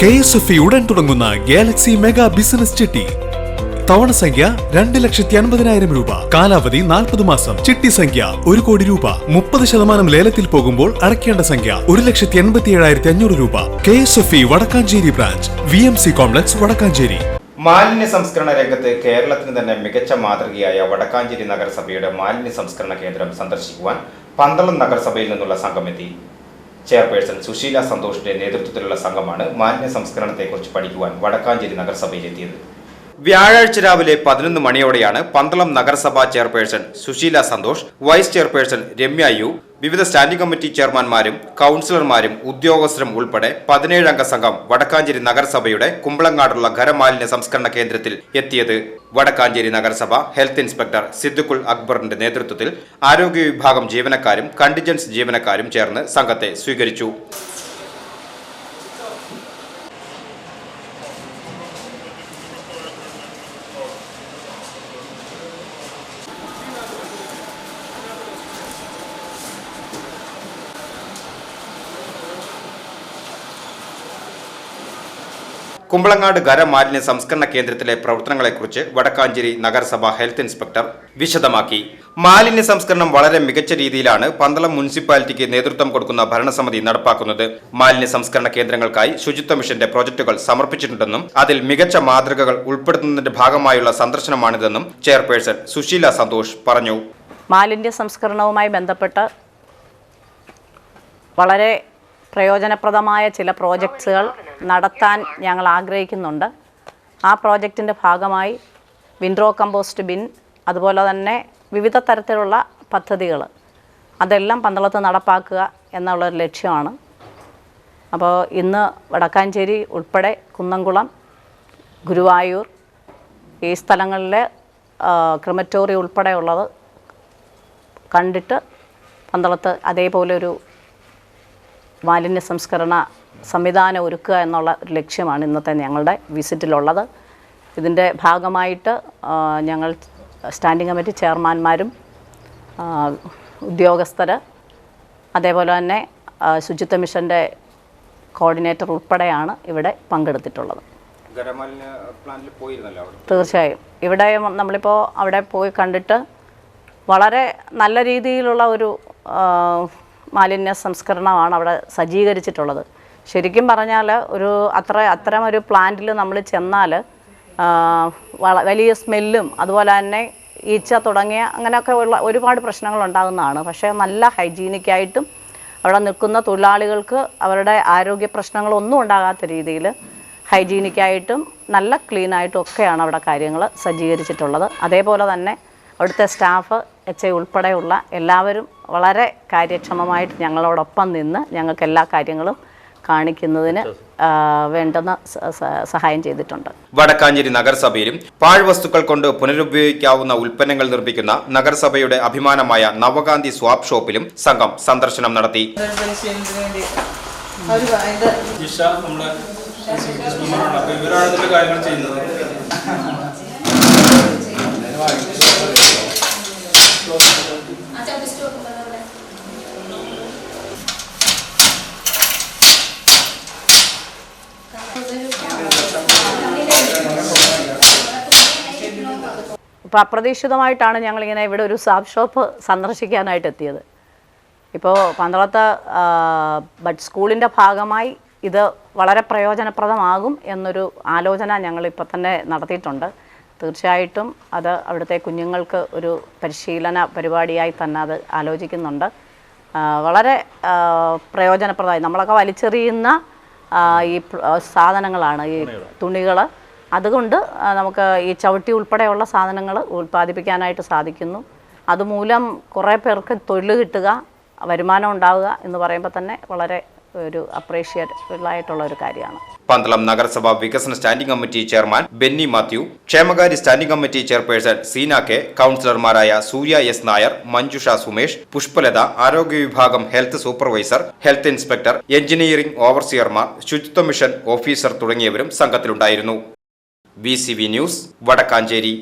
K S F ഉടൻ തുടങ്ങുന്ന Galaxy mega business ചിട്ടി. തവണ സംഖ്യ രണ്ട് ലക്ഷത്തി അൻപതിനായിരം രൂപ. കാലാവധി നാൽപ്പത് മാസം. ചിട്ടി സംഖ്യ ഒരു കോടി രൂപ. മുപ്പത് ശതമാനം ലേലത്തിൽ പോകുമ്പോൾ അടയ്ക്കേണ്ട സംഖ്യ ഒരു ലക്ഷത്തി എൺപത്തി ഏഴായിരത്തി അഞ്ഞൂറ് രൂപ. K S F E Vadakkanchery branch. V M C complex Vadakkanchery. മാലിന്യ സംസ്കരണ രംഗത്ത് കേരളത്തിന് തന്നെ മികച്ച മാതൃകയായ വടക്കാഞ്ചേരി നഗരസഭയുടെ മാലിന്യ സംസ്കരണ കേന്ദ്രം സന്ദർശിക്കുവാൻ പന്തളം നഗരസഭയിൽ നിന്നുള്ള സംഘമെത്തി ചെയർപേഴ്സൺ സുശീല സന്തോഷിന്റെ നേതൃത്വത്തിലുള്ള സംഘമാണ് മാലിന്യ സംസ്കരണത്തെക്കുറിച്ച് പഠിക്കുവാൻ വടക്കാഞ്ചേരി നഗരസഭയിലെത്തിയത്. വ്യാഴാഴ്ച രാവിലെ പതിനൊന്ന് മണിയോടെയാണ് പന്തളം നഗരസഭാ chairperson Susheela Santhosh vice chairperson Ramya U വിവിധ സ്റ്റാൻഡിംഗ് കമ്മിറ്റി ചെയർമാൻമാരും കൗൺസിലർമാരും ഉദ്യോഗസ്ഥരും ഉൾപ്പെടെ പതിനേഴംഗ സംഘം വടക്കാഞ്ചേരി നഗരസഭയുടെ കുമ്പളങ്ങാടുള്ള ഖരമാലിന്യ സംസ്കരണ കേന്ദ്രത്തിൽ എത്തിയത്. വടക്കാഞ്ചേരി നഗരസഭ ഹെൽത്ത് ഇൻസ്പെക്ടർ സിദ്ദുക്കുൾ അക്ബറിന്റെ നേതൃത്വത്തിൽ ആരോഗ്യ വിഭാഗം ജീവനക്കാരും കണ്ടിജൻസ് ജീവനക്കാരും ചേർന്ന് സംഘത്തെ സ്വീകരിച്ചു. കുമ്പളങ്ങാട് ഖരമാലിന്യ സംസ്കരണ കേന്ദ്രത്തിലെ പ്രവർത്തനങ്ങളെക്കുറിച്ച് വടക്കാഞ്ചേരി നഗരസഭ ഹെൽത്ത് ഇൻസ്പെക്ടർ വിശദമാക്കി. മാലിന്യ സംസ്കരണം വളരെ മികച്ച രീതിയിലാണ് പന്തളം മുനിസിപ്പാലിറ്റിക്ക് നേതൃത്വം കൊടുക്കുന്ന ഭരണസമിതി നടപ്പാക്കുന്നത്. മാലിന്യ സംസ്കരണ കേന്ദ്രങ്ങൾക്കായി ശുചിത്വ മിഷന്റെ പ്രോജക്ടുകൾ സമർപ്പിച്ചിട്ടുണ്ടെന്നും അതിൽ മികച്ച മാതൃകകൾ ഉൾപ്പെടുത്തുന്നതിന്റെ ഭാഗമായുള്ള സന്ദർശനമാണിതെന്നും ചെയർപേഴ്സൺ സുശീല സന്തോഷ് പറഞ്ഞു. മാലിന്യ സംസ്കരണവുമായി ബന്ധപ്പെട്ട് വളരെ പ്രയോജനപ്രദമായ ചില പ്രോജക്ട്സുകൾ നടത്താൻ ഞങ്ങൾ ആഗ്രഹിക്കുന്നുണ്ട്. ആ പ്രോജക്റ്റിന്റെ ഭാഗമായി വിൻഡ്രോ കമ്പോസ്റ്റ് ബിൻ അതുപോലെ തന്നെ വിവിധ തരത്തിലുള്ള പദ്ധതികൾ. അതെല്ലാം പന്തളത്ത് നടപ്പാക്കുക എന്നുള്ളൊരു ലക്ഷ്യമാണ്. അപ്പോൾ ഇന്ന് വടക്കാഞ്ചേരി ഉൾപ്പെടെ കുന്നംകുളം ഗുരുവായൂർ ഈ സ്ഥലങ്ങളിലെ ക്രിമറ്റോറി ഉൾപ്പെടെയുള്ളത് കണ്ടിട്ട് പന്തളത്ത് അതേപോലെ ഒരു മാലിന്യ സംസ്കരണ സംവിധാനം ഒരുക്കുക എന്നുള്ള ഒരു ലക്ഷ്യമാണ് ഇന്നത്തെ ഞങ്ങളുടെ വിസിറ്റിലുള്ളത്. ഇതിന്റെ ഭാഗമായിട്ട് ഞങ്ങൾ സ്റ്റാൻഡിംഗ് കമ്മിറ്റി ചെയർമാന്മാരും ഉദ്യോഗസ്ഥർ അതേപോലെ തന്നെ ശുചിത്വ മിഷന്റെ കോർഡിനേറ്റർ ഉൾപ്പെടെയാണ് ഇവിടെ പങ്കെടുത്തിട്ടുള്ളത്. തീർച്ചയായും. ഇവിടെ നമ്മളിപ്പോൾ അവിടെ പോയി കണ്ടിട്ട് വളരെ നല്ല രീതിയിലുള്ള ഒരു മാലിന്യ സംസ്കരണമാണ് അവിടെ സജ്ജീകരിച്ചിട്ടുള്ളത്. ശരിക്കും പറഞ്ഞാൽ ഒരു അത്ര അത്തരം ഒരു പ്ലാന്റിൽ നമ്മൾ ചെന്നാൽ വലിയ സ്മെല്ലും അതുപോലെ തന്നെ ഈച്ച തുടങ്ങിയ അങ്ങനെയൊക്കെ ഉള്ള ഒരുപാട് പ്രശ്നങ്ങൾ ഉണ്ടാകുന്നതാണ്. പക്ഷേ നല്ല ഹൈജീനിക്കായിട്ടും അവിടെ നിൽക്കുന്ന തൊഴിലാളികൾക്ക് അവരുടെ ആരോഗ്യ പ്രശ്നങ്ങളൊന്നും ഉണ്ടാകാത്ത രീതിയിൽ ഹൈജീനിക്കായിട്ടും നല്ല ക്ലീനായിട്ടും ഒക്കെയാണ് അവിടെ കാര്യങ്ങൾ സജ്ജീകരിച്ചിട്ടുള്ളത്. അതേപോലെ തന്നെ അവിടുത്തെ സ്റ്റാഫ് എച്ച് ഐ ഉൾപ്പെടെയുള്ള എല്ലാവരും വളരെ കാര്യക്ഷമമായിട്ട് ഞങ്ങളോടൊപ്പം നിന്ന് ഞങ്ങൾക്ക് എല്ലാ കാര്യങ്ങളും കാണിക്കുന്നതിന് വേണ്ടുന്ന സഹായം ചെയ്തിട്ടുണ്ട്. വടക്കാഞ്ചേരി നഗരസഭയിലും പാഴ്വസ്തുക്കൾ കൊണ്ട് പുനരുപയോഗിക്കാവുന്ന ഉൽപ്പന്നങ്ങൾ നിർമ്മിക്കുന്ന നഗരസഭയുടെ അഭിമാനമായ നവകാന്തി സ്വാപ് ഷോപ്പിലും സംഘം സന്ദർശനം നടത്തി. ഇവരാണ് ഇതിന്റെ കാര്യങ്ങൾ ചെയ്യുന്നത്. ഇപ്പോൾ അപ്രതീക്ഷിതമായിട്ടാണ് ഞങ്ങളിങ്ങനെ ഇവിടെ ഒരു സാബ് ഷോപ്പ് സന്ദർശിക്കാനായിട്ട് എത്തിയത്. ഇപ്പോൾ പന്തളത്ത് ബഡ് സ്കൂളിന്റെ ഭാഗമായി ഇത് വളരെ പ്രയോജനപ്രദമാകും എന്നൊരു ആലോചന ഞങ്ങളിപ്പോൾ തന്നെ നടത്തിയിട്ടുണ്ട്. തീർച്ചയായിട്ടും അത് അവിടുത്തെ കുഞ്ഞുങ്ങൾക്ക് ഒരു പരിശീലന പരിപാടിയായി തന്നെ അത് ആലോചിക്കുന്നുണ്ട്. വളരെ പ്രയോജനപ്രദമായി നമ്മളൊക്കെ വലിച്ചെറിയുന്ന ഈ സാധനങ്ങളാണ് ഈ തുണികൾ അതുകൊണ്ട് നമുക്ക് ഈ ചവിട്ടി ഉൾപ്പെടെയുള്ള സാധനങ്ങൾ ഉൽപ്പാദിപ്പിക്കാനായിട്ട് സാധിക്കുന്നു. അതുമൂലം കുറേ പേർക്ക് തൊഴിൽ കിട്ടുക വരുമാനം ഉണ്ടാവുക എന്ന് പറയുമ്പോൾ തന്നെ വളരെ ഒരു അപ്രീഷിയേറ്റബിൾ ആയിട്ടുള്ള ഒരു കാര്യമാണ്. പന്തളം നഗരസഭാ വികസന standing committee chairman Benny Mathew ക്ഷേമകാര്യ standing committee chairperson Seena K കൗൺസിലർമാരായ സൂര്യ എസ് നായർ മഞ്ജുഷ സുമേഷ് പുഷ്പലത ആരോഗ്യ വിഭാഗം health supervisor health inspector engineering ഓവർസിയർമാർ ശുചിത്വ മിഷൻ ഓഫീസർ തുടങ്ങിയവരും സംഘത്തിലുണ്ടായിരുന്നു. B news Vadakkanchery